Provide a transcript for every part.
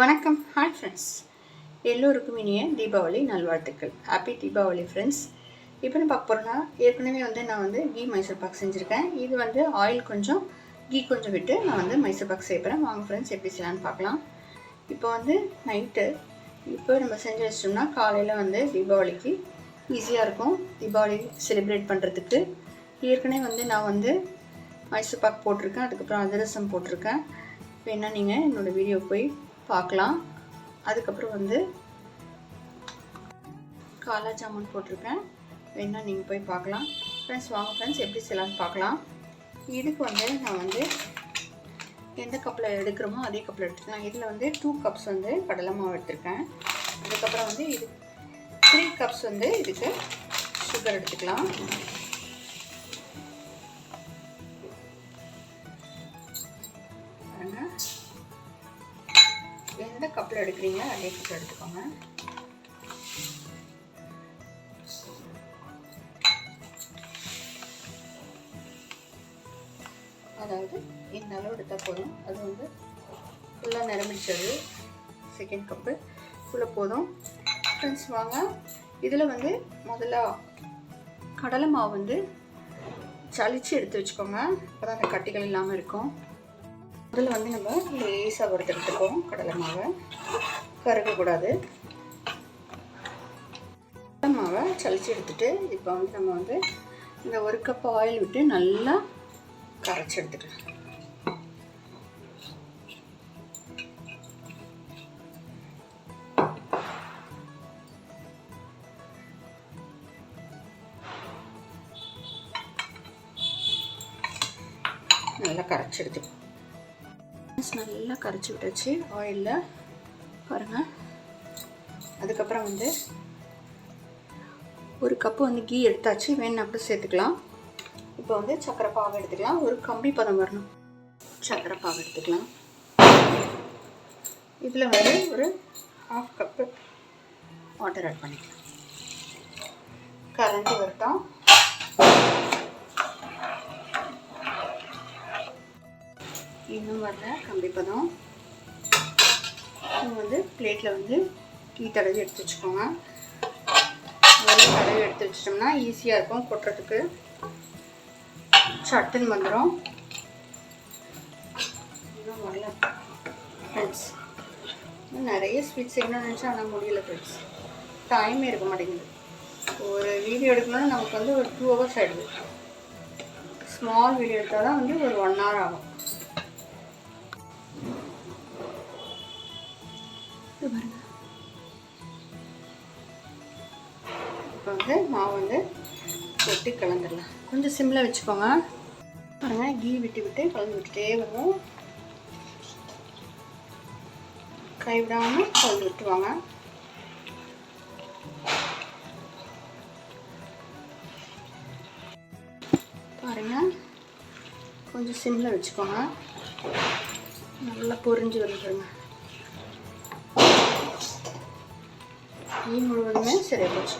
வணக்கம். Hi friends எல்லோருக்கும் இனிய தீபாவளி நல்வாழ்த்துக்கள். ஹாப்பி தீபாவளி ஃப்ரெண்ட்ஸ் இப்போ நான் பார்க்க போகிறேன்னா ஏற்கனவே வந்து நான் வந்து கீ மைசூர் பாக் செஞ்சுருக்கேன். இது வந்து ஆயில் கொஞ்சம் கீ கொஞ்சம் விட்டு நான் வந்து மைசூர் பாக் செய்கிறேன் வாங்க ஃப்ரெண்ட்ஸ் எப்படி செய்யலான்னு பார்க்கலாம். இப்போ வந்து நைட்டு இப்போ நம்ம செஞ்சு வச்சிட்டோம்னா காலையில் வந்து தீபாவளிக்கு ஈஸியாக இருக்கும். தீபாவளி செலிப்ரேட் பண்ணுறதுக்கு ஏற்கனவே வந்து நான் வந்து மைசூர் பாக் போட்டிருக்கேன். அதுக்கப்புறம் அதிரசம் போட்டிருக்கேன். வேணால் நீங்கள் என்னோடய வீடியோ போய் பார்க்கலாம். அதுக்கப்புறம் வந்து காலா ஜாமுன் போட்டிருக்கேன். வேணால் நீங்கள் போய் பார்க்கலாம். ஃப்ரெண்ட்ஸ் வாங்க ஃப்ரெண்ட்ஸ் எப்படி செய்யலாம்னு பார்க்கலாம். இதுக்கு வந்து நான் வந்து எந்த கப்பில் எடுக்கிறோமோ அதே கப்பில் எடுத்துக்கலாம். இதில் வந்து டூ கப்ஸ் வந்து கடலை மாவு எடுத்திருக்கேன். அதுக்கப்புறம் வந்து இது த்ரீ கப்ஸ் வந்து இதுக்கு சுகர் எடுத்துக்கலாம். எந்த கப்பில் எடுக்கிறீங்களோ அதே கப்பில் எடுத்துக்கோங்க. அதாவது இந்த அளவு எடுத்தால் போதும். அது வந்து ஃபுல்லாக நிரம்பிச்சது. செகண்ட் கப்பு ஃபுல்லாக போதும். ஃப்ரெண்ட்ஸ் வாங்க. இதில் வந்து முதல்ல கடலை மாவு வந்து சளிச்சு எடுத்து வச்சுக்கோங்க. அப்போ தான் அந்த கட்டிகள் இல்லாமல் இருக்கும். அதில் வந்து நம்ம லேசாக வறுத்தெடுத்துக்கோம் கடலை மாவை. கருகக்கூடாது. கடலை மாவை சளிச்சு எடுத்துட்டு இப்போ வந்து நம்ம வந்து இந்த ஒரு கப் ஆயில் விட்டு நல்லா கரைச்சி எடுத்துக்கலாம். நல்லா கரைச்சி எடுத்துக்கலாம். நல்லா கரைச்சி விட்டாச்சு. ஆயிலில் பாருங்கள் அதுக்கப்புறம் வந்து ஒரு கப்பு வந்து கீ எடுத்தாச்சு. வேணும் அப்படி சேர்த்துக்கலாம். இப்போ வந்து சக்கரை பாவை எடுத்துக்கலாம். ஒரு கம்பி பதம் வரணும். சக்கரை பாவை எடுத்துக்கலாம். இதில் வந்து ஒரு ஹாஃப் கப்பு வாட்டர் ஆட் பண்ணிக்கலாம். கலந்து வரட்டும் இன்னும் வரல கம்பி இன்னும் வந்து பிளேட்டில் வந்து டீ தடவி எடுத்து வச்சுக்கோங்க. வெள்ளை தடவி எடுத்து வச்சிட்டோம்னா ஈஸியாக இருக்கும் கொட்டுறதுக்கு. சட்டுன்னு வந்துடும் இன்னும் வரல. ஃப்ரெண்ட்ஸ் நிறைய ஸ்வீட் செய்யணும்னு நினச்சா ஆனால் முடியல ஃப்ரெண்ட்ஸ் டைமே இருக்க மாட்டேங்குது. ஒரு வீடியோ எடுக்கணும்னா நமக்கு வந்து ஒரு டூ ஹவர்ஸ் ஆகிடுது ஸ்மால் வீடியோ எடுத்தால் தான் வந்து ஒரு ஒன் ஹவர் ஆகும். இப்போ வந்து மாவு வந்து கொட்டி கலந்துடலாம். கொஞ்சம் சிம்மில் வச்சுக்கோங்க. பாருங்க கீ விட்டு விட்டு கலந்து விட்டுட்டே வரும். கைவிடாமல் கலந்து விட்டுவாங்க பாருங்க கொஞ்சம் சிம்மில் வச்சுக்கோங்க. நல்லா பொரிஞ்சு வந்துடுங்க ஈ முழுவதுமே சரியாக போச்சு.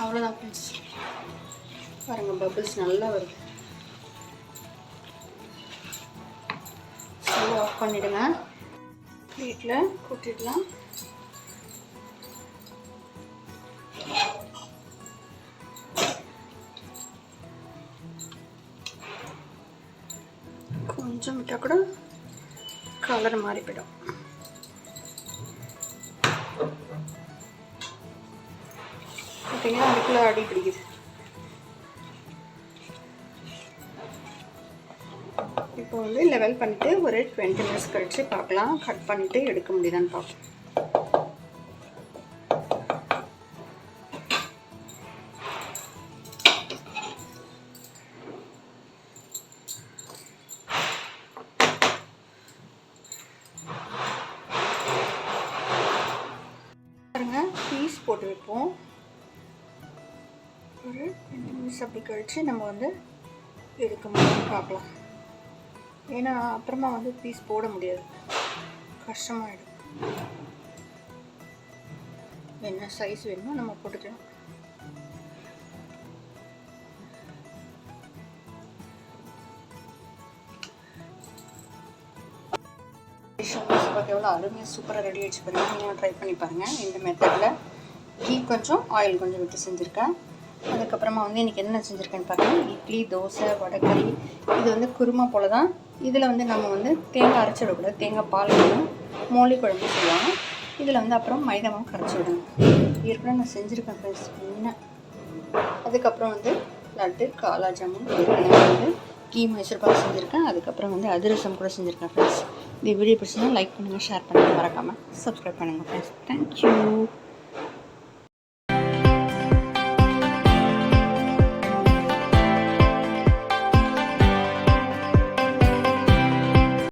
அவ்வளோதான் ஃப்ரெண்ட்ஸ் பாருங்கள் பபிள்ஸ் நல்லா வருது. ஸ்டவ் ஆஃப் பண்ணிவிடுங்க வீட்டில் கூட்டிடலாம். விட்டால் கூட கலர் மாறி போயிடும் பார்த்தீங்கன்னா அதுக்குள்ளே அடி பிடிக்குது. இப்போ வந்து லெவல் பண்ணிவிட்டு ஒரு டுவெண்ட்டி மினிட்ஸ் கழித்து பார்க்கலாம். கட் பண்ணிவிட்டு எடுக்க முடியுதான்னு பார்ப்போம். போட்டு ஒரு ரெண்டு நிமிஷம் அப்படி கழித்து நம்ம வந்து எடுக்க முடியும் பார்க்கலாம். ஏன்னா அப்புறமா வந்து பீஸ் போட முடியாது. கஷ்டமாயிடும். என்ன சைஸ் வேணுமோ நம்ம போட்டுக்கலாம். பாருங்கள் எவ்வளோ அருமையாக சூப்பராக ரெடி ஆகிடுச்சு பாருங்கள் நீங்களும் ட்ரை பண்ணி பாருங்கள் இந்த மெத்தடில் கீ கொஞ்சம் ஆயில் கொஞ்சம் விட்டு செஞ்சுருக்கேன். அதுக்கப்புறமா வந்து இன்றைக்கி என்ன செஞ்சுருக்கேன்னு பார்த்தீங்கன்னா இட்லி தோசை வடைக்கறி இது வந்து குருமா போல் தான் இதில் வந்து நம்ம வந்து தேங்காய் அரைச்சி விடக்கூடாது. தேங்காய் பால் வேணும். மோலி குழம்பு செய்வாங்க இதில் வந்து அப்புறம் மைதாவும் கரைச்சி விடணும். ஏற்கனவே நான் செஞ்சுருக்கேன் ஃப்ரெண்ட்ஸ் என்ன? அதுக்கப்புறம் வந்து லட்டு காலா ஜாமுன் வந்து கீ மைசூர்பாக செஞ்சுருக்கேன். அதுக்கப்புறம் வந்து அதிரசம் கூட செஞ்சுருக்கேன் ஃப்ரெண்ட்ஸ் இந்த வீடியோ பிடிச்சிருந்தா லைக் பண்ணுங்கள் ஷேர் பண்ணுங்கள் மறக்காமல் சப்ஸ்கிரைப் பண்ணுங்கள் ஃப்ரெண்ட்ஸ் தேங்க்யூ